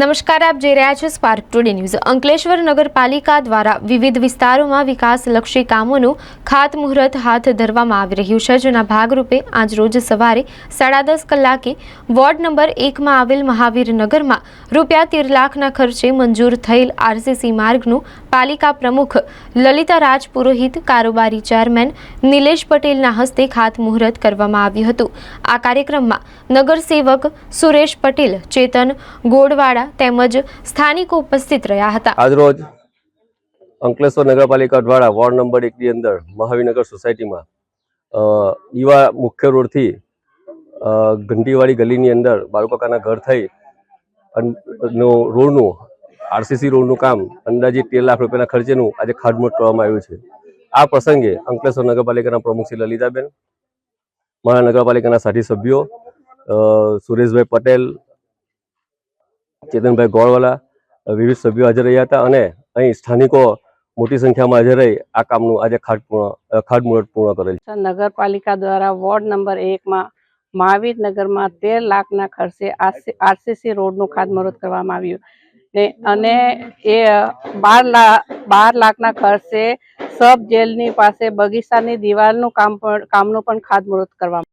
નમસ્કાર, આપ જોઈ રહ્યા છો સ્પાર્ક ટુડે ન્યૂઝ અંકલેશ્વર નગરપાલિકા દ્વારા વિવિધ વિસ્તારોમાં વિકાસલક્ષી કામોનું ખાતમુહૂર્ત હાથ ધરવામાં આવી રહ્યું છે, જેના ભાગરૂપે આજ રોજ સવારે સાડા દસ કલાકે વોર્ડ નંબર એકમાં આવેલ મહાવીર નગરમાં રૂપિયા તેર લાખના ખર્ચે મંજૂર થયેલ આરસીસી માર્ગનું પાલિકા પ્રમુખ લલિતા રાજ પુરોહિત, કારોબારી ચેરમેન નિલેશ પટેલના હસ્તે ખાતમુહૂર્ત કરવામાં આવ્યું હતું. આ કાર્યક્રમમાં નગરસેવક સુરેશ પટેલ, ચેતન ગોળવાડા તેમજ સ્થાનિકો ઉપસ્થિત રહ્યા હતા. આજરોજ અંકલેશ્વર નગરપાલિકા દ્વારા વોર્ડ નંબર એકની અંદર મહાવીનગર સોસાયટીમાં દીવા મુખ્ય રોડથી ઘંટીવાળી ગલીની અંદર બાળકોકાના ઘર થઈ નો, રોડનું, આરસીસી રોડનું કામ, અંદાજિત તેર લાખ રૂપિયાના ખર્ચેનું આજે ખાડમોટ કરવામાં આવ્યું છે. આ પ્રસંગે અંકલેશ્વર નગરપાલિકાના પ્રમુખ શ્રી લલિતાબેન મારા નગરપાલિકાના સાથી સભ્યો સુરેશભાઈ પટેલ ચેતનભાઈ ગોળવાલા વિવિધ સભ્યો હાજર રહ્યા હતા અને અહીં સ્થાનિકો મોટી સંખ્યામાં હાજર રહી આ કામનું આજે ખાતપૂર્ણ ખાતમુહૂર્ત પૂર્ણ કરેલ. નગરપાલિકા દ્વારા વોર્ડ નંબર એકમાં મહાવીર નગરમાં તેર લાખના ખર્ચે આરસીસી રોડનું ખાતમુહૂર્ત કરવામાં આવ્યું ને, અને એ બાર લાખ બાર લાખના ખર્ચે સબ જેલની પાસે બગીચાની દિવાલનું કામ પણ, કામનું પણ ખાતમુહૂર્ત કરવામાં